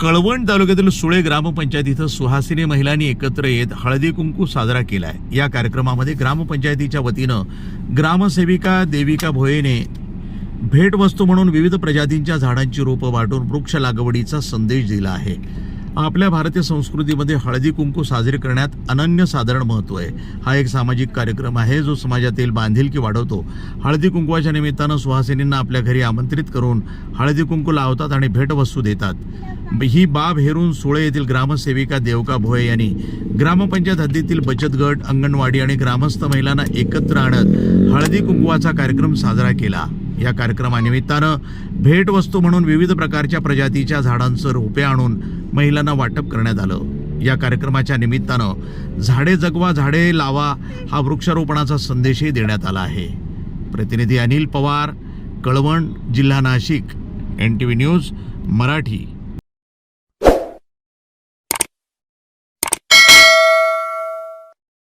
कळवण तालुक्यातील सुळे ग्रामपंचायत इथं सुहासिनी महिलांनी एकत्र येत हळदी कुंकू साजरा केलाय. या कार्यक्रमामध्ये ग्रामपंचायतीच्या वतीनं ग्रामसेविका देविका भोयेने भेटवस्तू म्हणून विविध प्रजातींच्या झाडांची रोपं वाटून वृक्ष लागवडीचा संदेश दिला आहे. आपल्या भारतीय संस्कृतीमध्ये हळदी कुंकू साजरे करण्यात अनन्यसाधारण महत्त्व आहे. हा एक सामाजिक कार्यक्रम आहे जो समाजातील बांधिलकी वाढवतो. हळदी कुंकवाच्या निमित्तानं सुहासिनींना आपल्या घरी आमंत्रित करून हळदी कुंकू लावतात आणि भेटवस्तू देतात. ही बाब हेरून सुळे येथील ग्रामसेविका देवका भोये यांनी ग्रामपंचायत हद्दीतील बचत गट अंगणवाडी आणि ग्रामस्थ महिलांना एकत्र आणत हळदी कुंकवाचा कार्यक्रम साजरा केला. या कार्यक्रमानिमित्तानं भेटवस्तू म्हणून विविध प्रकारच्या प्रजातीच्या झाडांचं रोपे आणून महिलांना वाटप करण्यात आलं. या कार्यक्रमाच्या निमित्तानं झाडे जगवा झाडे लावा हा वृक्षारोपणाचा संदेशही देण्यात आला आहे. प्रतिनिधी अनिल पवार कळवण जिल्हा Nashik N T V news Marathi.